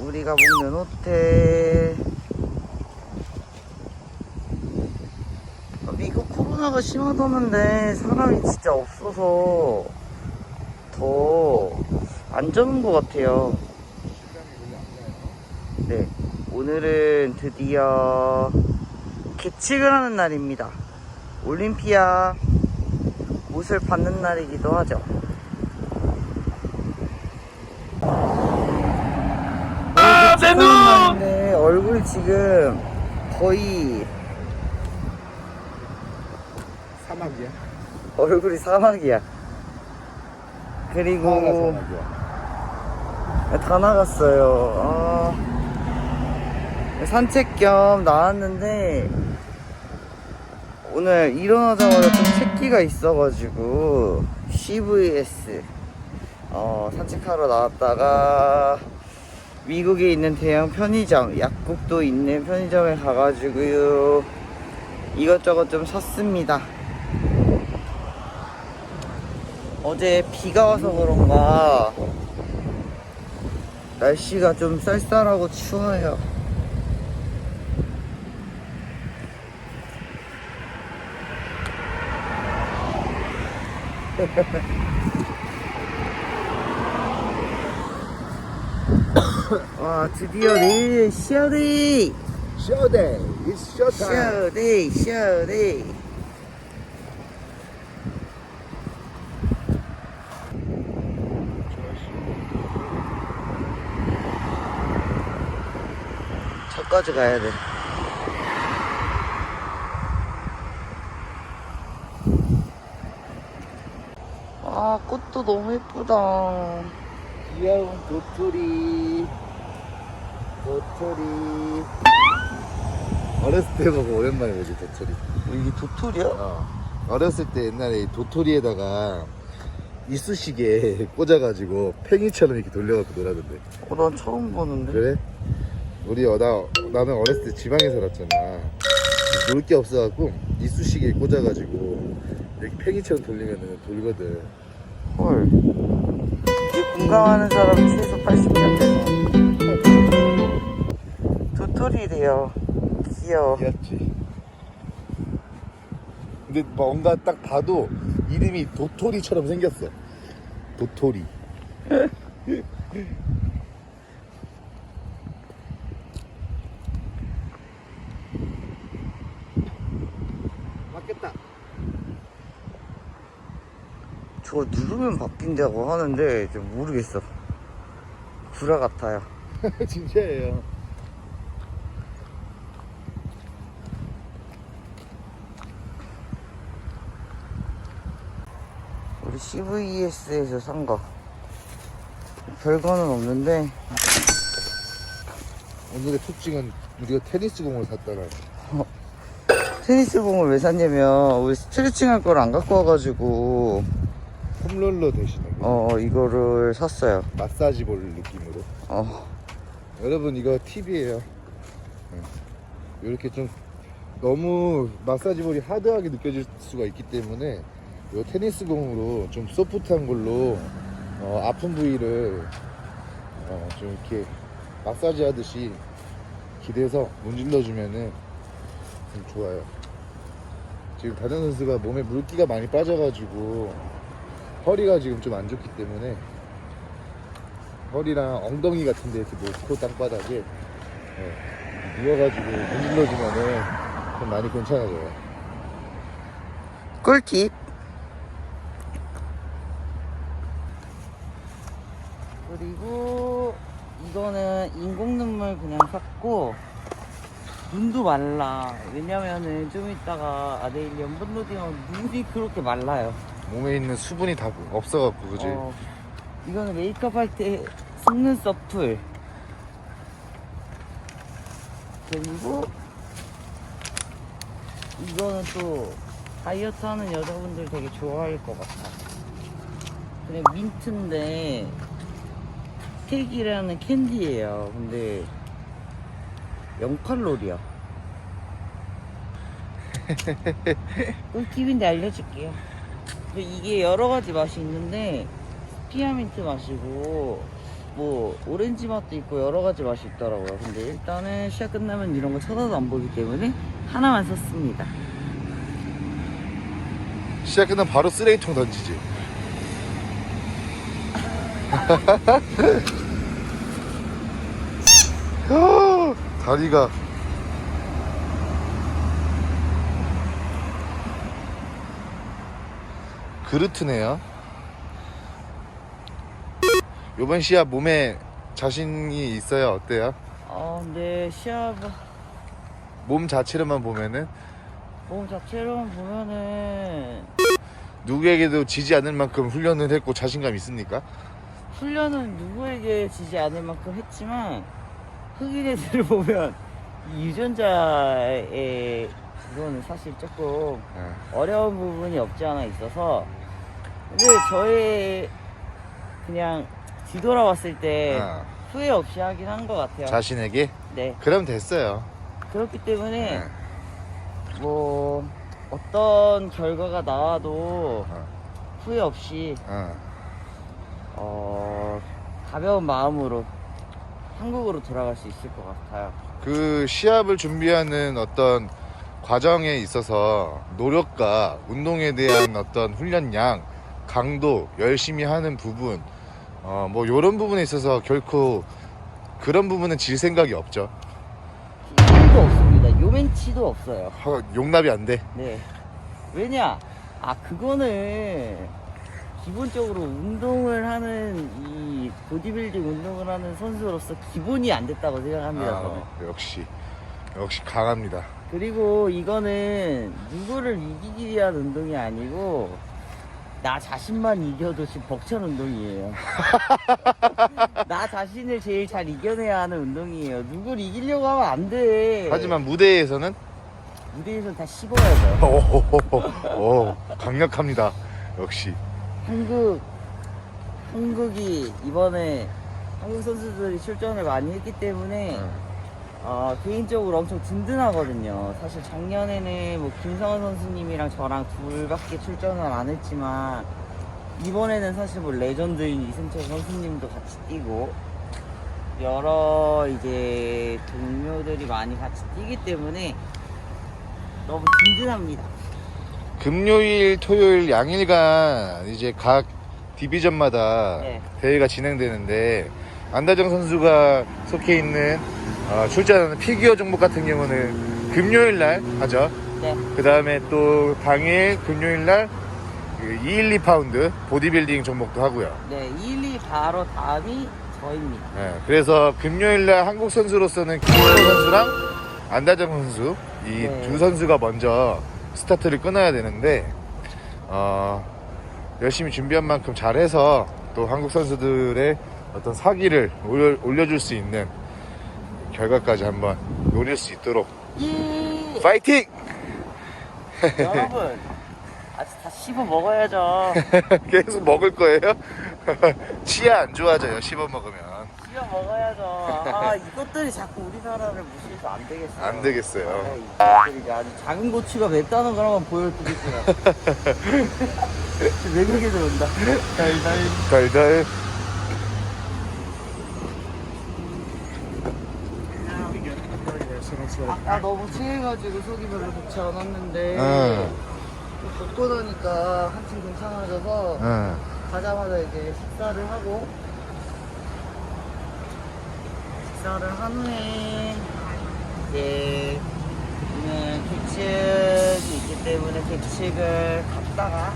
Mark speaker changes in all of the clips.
Speaker 1: 우리가 먹는 호텔. 아, 미국 코로나가 심하다는데 사람이 진짜 없어서 더 안전한 것 같아요. 네. 오늘은 드디어 개측을 하는 날입니다. 올림피아 옷을 받는 날이기도 하죠. 내 눈! 네, 얼굴이 지금 거의
Speaker 2: 사막이야.
Speaker 1: 얼굴이 사막이야.
Speaker 2: 사막아
Speaker 1: 그리고
Speaker 2: 사막이야.
Speaker 1: 다 나갔어요. 아, 산책 겸 나왔는데 오늘 일어나자마자 좀 새끼가 있어가지고 CVS 어, 산책하러 나왔다가 미국에 있는 대형 편의점 약국도 있는 편의점에 가가지고요 이것저것 좀 샀습니다. 어제 비가 와서 그런가 날씨가 좀 쌀쌀하고 추워요. 와 드디어 내일 쇼데이
Speaker 2: 쇼데이, it's showtime.
Speaker 1: 쇼데이 쇼데이 저까지 가야 돼. 아, 꽃도 너무 예쁘다.
Speaker 2: 귀여운 도토리, 도토리. 어렸을 때 보고 오랜만에 보지 도토리.
Speaker 1: 이게 도토리야?
Speaker 2: 어. 어렸을 때 옛날에 이 도토리에다가 이쑤시개 꽂아가지고 팽이처럼 이렇게 돌려갖고 놀았는데.
Speaker 1: 어, 난 처음 보는데.
Speaker 2: 그래? 우리 어, 나 나는 어렸을 때 지방에 살았잖아. 놀 게 없어갖고 이쑤시개 꽂아가지고 이렇게 팽이처럼 돌리면은 돌거든.
Speaker 1: 헐. 공감하는 사람 최소 80년 되네. 도토리래요. 귀여워.
Speaker 2: 귀엽지. 근데 뭔가 딱 봐도 이름이 도토리처럼 생겼어. 도토리.
Speaker 1: 저거 누르면 바뀐다고 하는데 좀 모르겠어. 구라 같아요.
Speaker 2: 진짜예요.
Speaker 1: 우리 CVS에서 산 거. 별거는 없는데
Speaker 2: 오늘의 특징은 우리가 테니스 공을 샀다는.
Speaker 1: 테니스 공을 왜 샀냐면 우리 스트레칭 할 걸 안 갖고 와가지고
Speaker 2: 홈롤러 대신에
Speaker 1: 어 이거를 샀어요.
Speaker 2: 마사지 볼 느낌으로.
Speaker 1: 어
Speaker 2: 여러분 이거 팁이에요. 이렇게 좀 너무 마사지 볼이 하드하게 느껴질 수가 있기 때문에 이 테니스 공으로 좀 소프트한 걸로 어, 아픈 부위를 어, 좀 이렇게 마사지 하듯이 기대서 문질러 주면은 좀 좋아요. 지금 다른 선수가 몸에 물기가 많이 빠져가지고 허리가 지금 좀 안 좋기 때문에 허리랑 엉덩이 같은 데 이렇게 놓고 땅바닥에 예, 누워가지고 문질러주면은 좀 많이 괜찮아져요.
Speaker 1: 꿀팁. 그리고 이거는 인공 눈물 그냥 샀고 눈도 말라. 왜냐면은 좀 이따가 아데일리 연분 로딩하면 눈이 그렇게 말라요.
Speaker 2: 몸에 있는 수분이 다 없어갖고 그지?
Speaker 1: 어, 이거는 메이크업 할 때 속눈 서플. 그리고 이거는 또 다이어트 하는 여자분들 되게 좋아할 것 같아. 그냥 민트인데 스테이크라는 캔디예요. 근데 0칼로리야. 꿀팁인데 알려줄게요. 근데 이게 여러 가지 맛이 있는데 스피아민트 맛이고 뭐 오렌지 맛도 있고 여러 가지 맛이 있더라고요. 근데 일단은 시합 끝나면 이런 거 쳐다도 안 보기 때문에 하나만 샀습니다.
Speaker 2: 시작 끝나면 바로 쓰레기통 던지지. 야, 다리가 그르트네요. 요번 시합 몸에 자신이 있어요. 어때요?
Speaker 1: 아 근데 시합
Speaker 2: 몸 자체로만 보면은
Speaker 1: 몸 자체로만 보면은
Speaker 2: 누구에게도 지지 않을 만큼 훈련을 했고 자신감 있습니까?
Speaker 1: 훈련은 누구에게 지지 않을 만큼 했지만 흑인 애들을 보면 이 유전자의 그거는 사실 조금
Speaker 2: 예.
Speaker 1: 어려운 부분이 없지 않아 있어서 근데 저의 그냥 뒤돌아봤을 때
Speaker 2: 어,
Speaker 1: 후회 없이 하긴 한 것 같아요.
Speaker 2: 자신에게
Speaker 1: 네
Speaker 2: 그럼 됐어요.
Speaker 1: 그렇기 때문에
Speaker 2: 예.
Speaker 1: 뭐 어떤 결과가 나와도
Speaker 2: 어,
Speaker 1: 후회 없이
Speaker 2: 어.
Speaker 1: 어, 가벼운 마음으로 한국으로 돌아갈 수 있을 것 같아요.
Speaker 2: 그 시합을 준비하는 어떤 과정에 있어서 노력과 운동에 대한 어떤 훈련량, 강도, 열심히 하는 부분, 어, 뭐 이런 부분에 있어서 결코 그런 부분은 질 생각이 없죠.
Speaker 1: 힘도 없습니다. 요맨치도 없어요.
Speaker 2: 허, 용납이 안 돼.
Speaker 1: 네. 왜냐? 아, 그거는 기본적으로 운동을 하는 이 보디빌딩 운동을 하는 선수로서 기본이 안 됐다고 생각합니다. 저는.
Speaker 2: 아, 역시 역시 강합니다.
Speaker 1: 그리고 이거는 누구를 이기기 위한 운동이 아니고 나 자신만 이겨도 지금 벅찬 운동이에요. 나 자신을 제일 잘 이겨내야 하는 운동이에요. 누굴 이기려고 하면 안 돼.
Speaker 2: 하지만 무대에서는
Speaker 1: 무대에서 다 씹어야죠.
Speaker 2: 오, 오, 강력합니다. 역시.
Speaker 1: 한국 한국이 이번에 한국 선수들이 출전을 많이 했기 때문에
Speaker 2: 응.
Speaker 1: 어, 개인적으로 엄청 든든하거든요. 사실 작년에는 뭐 김성원 선수님이랑 저랑 둘밖에 출전을 안 했지만 이번에는 사실 뭐 레전드인 이승철 선수님도 같이 뛰고 여러 이제 동료들이 많이 같이 뛰기 때문에 너무 든든합니다.
Speaker 2: 금요일, 토요일 양일간 이제 각 디비전마다
Speaker 1: 네.
Speaker 2: 대회가 진행되는데 안다정 선수가 속해 있는 어, 출전하는 피규어 종목 같은 경우는 금요일 날 하죠.
Speaker 1: 네.
Speaker 2: 그 다음에 또 당일 금요일 날 212 파운드 보디빌딩 종목도 하고요.
Speaker 1: 네, 1, 2 바로 다음이 저입니다.
Speaker 2: 네, 그래서 금요일 날 한국 선수로서는 김호 선수랑 안다정 선수 이두
Speaker 1: 네.
Speaker 2: 선수가 먼저 스타트를 끊어야 되는데 어, 열심히 준비한 만큼 잘해서 또 한국 선수들의 어떤 사기를 올려, 올려줄 수 있는 결과까지 한번 노릴 수 있도록
Speaker 1: 예!
Speaker 2: 파이팅!
Speaker 1: 여러분, 아직 다 씹어 먹어야죠.
Speaker 2: 계속 먹을 거예요? 치아 안 좋아져요 씹어 먹으면
Speaker 1: 씹어 먹어야죠. 아, 이것들이 자꾸 우리 나라를 무시해서 안 되겠어요.
Speaker 2: 안 되겠어요.
Speaker 1: 아, 이것들이 아주 작은 고추가 맵다는 걸 한번 보여드릴게요. 지금 외국에 들어온다. 달달.
Speaker 2: 달달
Speaker 1: 아까 너무 체해가지고 속이 별로 좋지 않았는데
Speaker 2: 응.
Speaker 1: 또 걷고 나니까 한층 괜찮아져서
Speaker 2: 응.
Speaker 1: 가자마자 이제 식사를 하고 식사를 한 후에 이제 오늘 계측이 있기 때문에 계측을 갔다가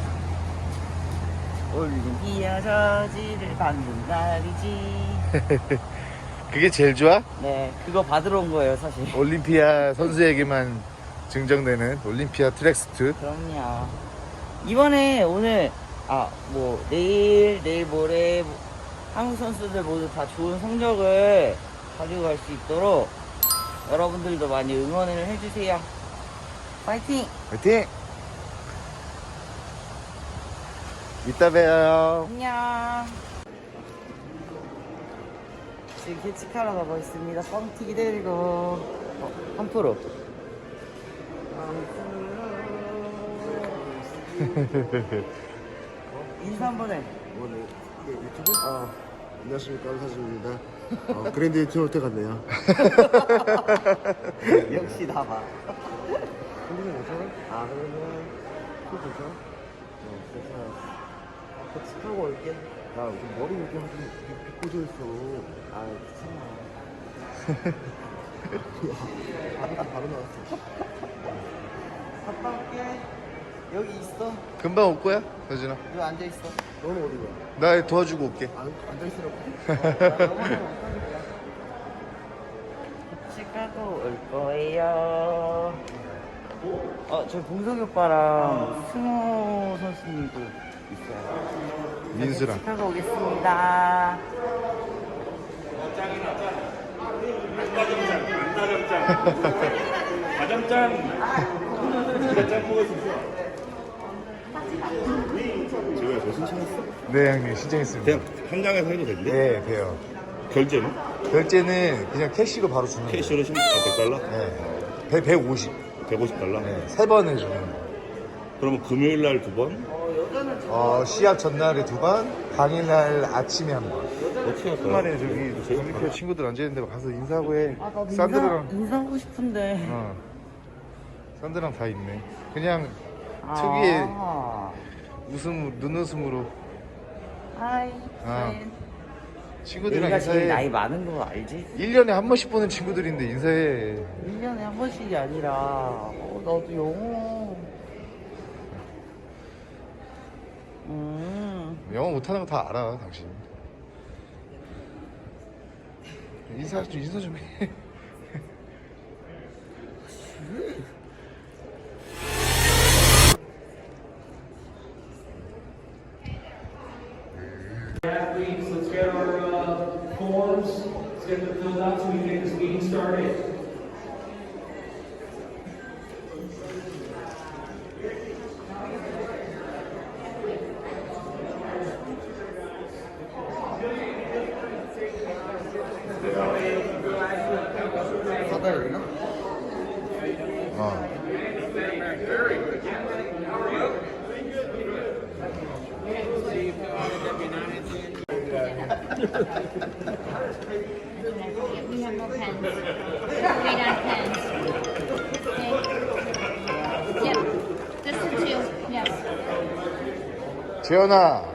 Speaker 1: 올림피아 저지를 받는 날이지
Speaker 2: 그게 제일 좋아?
Speaker 1: 네 그거 받으러 온 거예요 사실
Speaker 2: 올림피아 선수에게만 증정되는 올림피아 트랙스트
Speaker 1: 그럼요. 이번에 오늘 아 뭐 내일 내일 모레 뭐, 한국 선수들 모두 다 좋은 성적을 가지고 갈 수 있도록 여러분들도 많이 응원을 해주세요. 파이팅!
Speaker 2: 화이팅! 이따 봬요
Speaker 1: 안녕. 지금 계측하러 가고 있습니다. 뻥튀기 들고 어, 한 프로. 인사 한 번 해.
Speaker 3: 오늘 유튜브?
Speaker 1: 어.
Speaker 3: 안녕하십니까 안사진입니다. 어, 그랜드 티홀트 갔네요.
Speaker 1: 역시 나봐.
Speaker 3: 핸드폰 괜찮아? 아 그러면 또 괜찮아? 어 괜찮아.
Speaker 1: 같이 타고 올게.
Speaker 3: 야 요즘 머리 이렇게 좀 비- 비꼬져 있어.
Speaker 1: 아, 괜찮아.
Speaker 3: 바로 바로 나왔어.
Speaker 1: 갔다 올게. 여기 있어.
Speaker 2: 금방 올 거야 서진아
Speaker 1: 여기 앉아 있어.
Speaker 3: 너는 어디 가?
Speaker 2: 나 도와주고 올게
Speaker 3: 안 앉아 있으라고?
Speaker 1: 나. 같이 가고 올 거예요. 어, 저희 봉석이 오빠랑 승호 선수님도 있어요.
Speaker 2: 민수랑
Speaker 1: 같이 가고 오겠습니다.
Speaker 4: 제가 저 신청했어?
Speaker 2: 네 형님 신청했습니다
Speaker 4: 그냥 현장에서 해도 된대?
Speaker 2: 네 돼요
Speaker 4: 결제는?
Speaker 2: 결제는 그냥 캐시로 바로 주는 거예요
Speaker 4: 캐시로 10, 아, 100달러?
Speaker 2: 네. 100, 150
Speaker 4: 150달러?
Speaker 2: 네. 세번 해주는 거예요
Speaker 4: 그러면 금요일 날 두 번?
Speaker 2: 어, 시합 전날에 두 번 당일날 아침에 한 번
Speaker 4: 어떻게 할까요?
Speaker 2: 주말에 저기 올림피아 친구들 앉아있는데 가서 인사하고 해
Speaker 1: 아, 나도
Speaker 2: 산드랑
Speaker 1: 인사, 인사하고 싶은데.
Speaker 2: 어. 산드랑 다 있네 그냥
Speaker 1: 아.
Speaker 2: 특유의 웃음 눈웃음으로
Speaker 1: 하이,
Speaker 2: 아.
Speaker 1: 프렌드.
Speaker 2: 친구들이랑
Speaker 1: 내가 제일 나이
Speaker 2: 인사해
Speaker 1: 많은 거 알지?
Speaker 2: 1년에 한 번씩 보는 친구들인데 인사해
Speaker 1: 1년에 한 번씩이 아니라 어, 나도 영어 음.
Speaker 2: 영어 못하는 거 다 알아 당신. 인사 좀 인사 좀 해
Speaker 5: We
Speaker 6: have more pens. Wait on pens. Okay. Yep. This one too. Yes.
Speaker 2: 재현아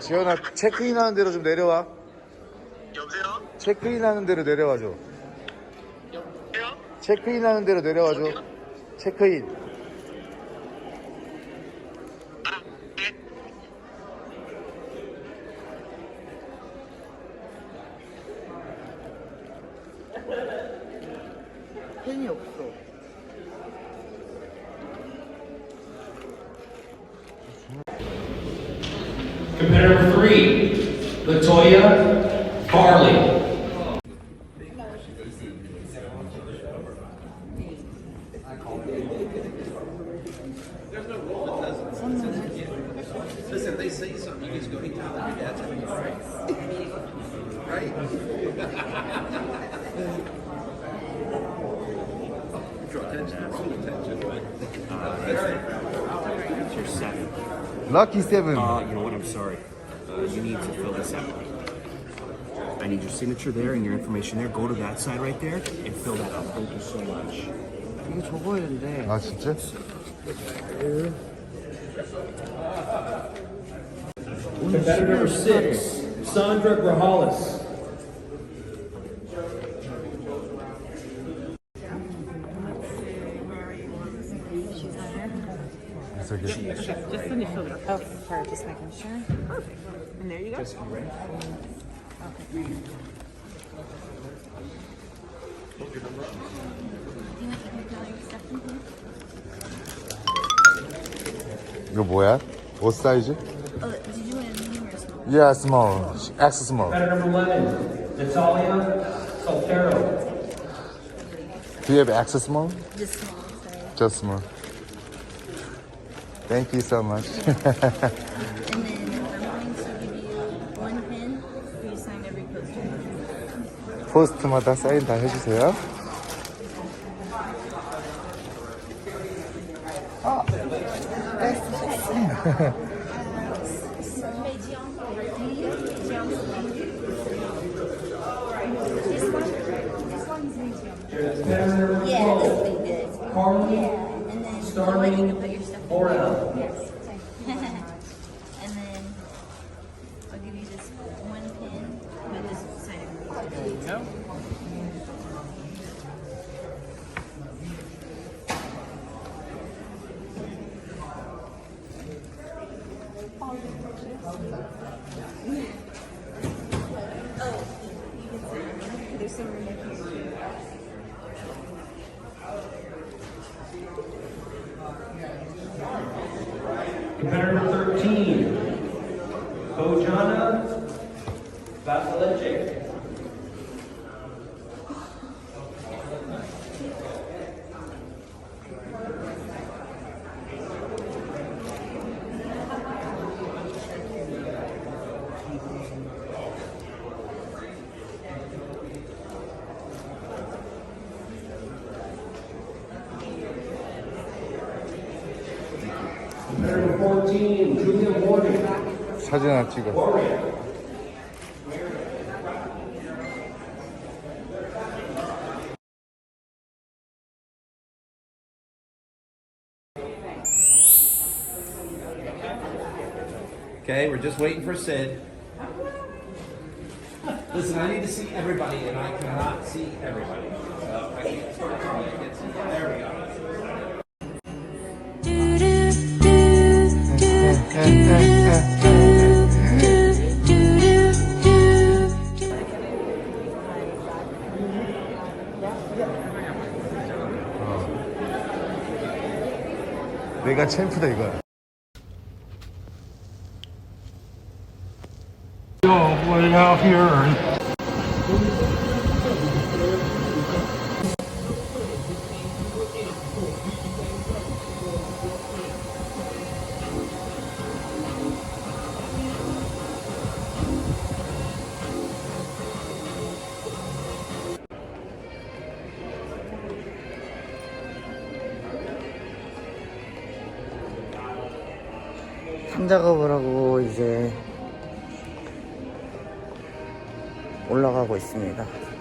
Speaker 2: 재현아 체크인 하는 대로 좀 내려와
Speaker 7: 여보세요?
Speaker 2: 체크인 하는 대로 내려와줘 체크인 하는 대로 내려와 줘 체크인
Speaker 1: There's no rule that
Speaker 5: doesn't. Someone has to.
Speaker 8: Listen, they
Speaker 2: say something, you just
Speaker 1: go, hey, Tom, your dad's right. all right. Right?
Speaker 8: Draw attention, some attention, but. Uh, that's your seven. Lucky seven. Uh, you know what? I'm sorry. Uh, you need to fill this out. I need your signature there and your information there. Go to that side right there and fill that out. Thank you so much.
Speaker 1: 이거 적어야 된대
Speaker 2: 아 진짜?
Speaker 5: Competitor number six, Sandra Grajales.
Speaker 9: Oh, for just making sure. Perfect. And there you go. Okay, great.
Speaker 2: 이거 뭐야? 옷 사이즈?
Speaker 6: Oh, did you want a medium or a small?
Speaker 2: Yeah, small. X small.
Speaker 5: Competitor number eleven, Natalia Soltero.
Speaker 2: Do you have X small?
Speaker 6: Just small, sorry.
Speaker 2: Just small. Thank you so much.
Speaker 6: And then I'm going to give you one pen for you sign every poster.
Speaker 2: 포스트마다 사인 다 해주세요.
Speaker 5: 呵 呵
Speaker 2: 사진 하나 찍어.
Speaker 5: Warnick.
Speaker 7: Okay, we're just waiting for Sid. Listen, I need to see everybody, and I cannot see everybody. So I need to start trying to get some- There we go.
Speaker 2: 내가 챔프다 이거야.
Speaker 5: way out here.
Speaker 1: 听你的。